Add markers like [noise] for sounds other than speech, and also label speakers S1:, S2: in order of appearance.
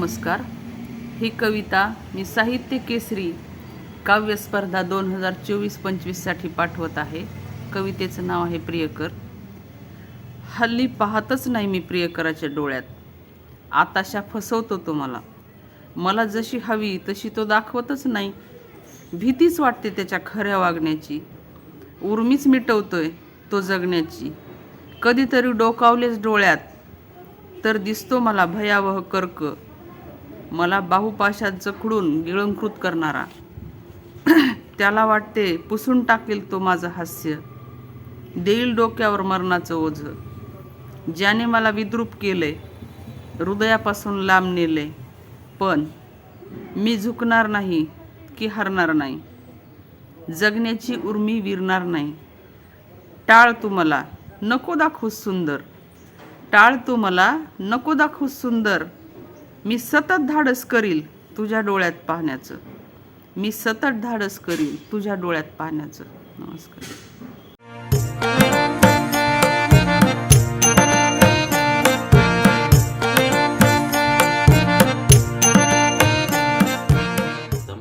S1: नमस्कार. ही कविता मी साहित्य केसरी काव्य स्पर्धा दोन हजार चोवीस पंचवीससाठी पाठवत आहे. कवितेचं नाव आहे प्रियकर. हल्ली पाहतच नाही मी प्रियकराच्या डोळ्यात. आताशा फसवतो तो मला. मला जशी हवी तशी तो दाखवतच नाही. भीतीच वाटते त्याच्या खऱ्या वागण्याची. उर्मीच मिटवतोय तो जगण्याची. कधीतरी डोकावलेच डोळ्यात. तर दिसतो मला भयावह कर्क. मला बाहुपाशात जखडून गिळंकृत करणारा. [clears throat] त्याला वाटते पुसून टाकेल तो माझं हास्य. देईल डोक्यावर मरणाचं ओझं. ज्याने मला विद्रूप केले हृदयापासून लांब नेले. पण मी झुकणार नाही की हरणार नाही. जगण्याची उर्मी विरणार नाही. टाळ तू मला नको दाखवूस सुंदर. टाळ तू मला नको दाखवूस सुंदर. मी सतत धाडस करील तुझ्या डोळ्यात पाहण्याचं. मी सतत धाडस करील तुझ्या डोळ्यात पाहण्याचं. नमस्कार.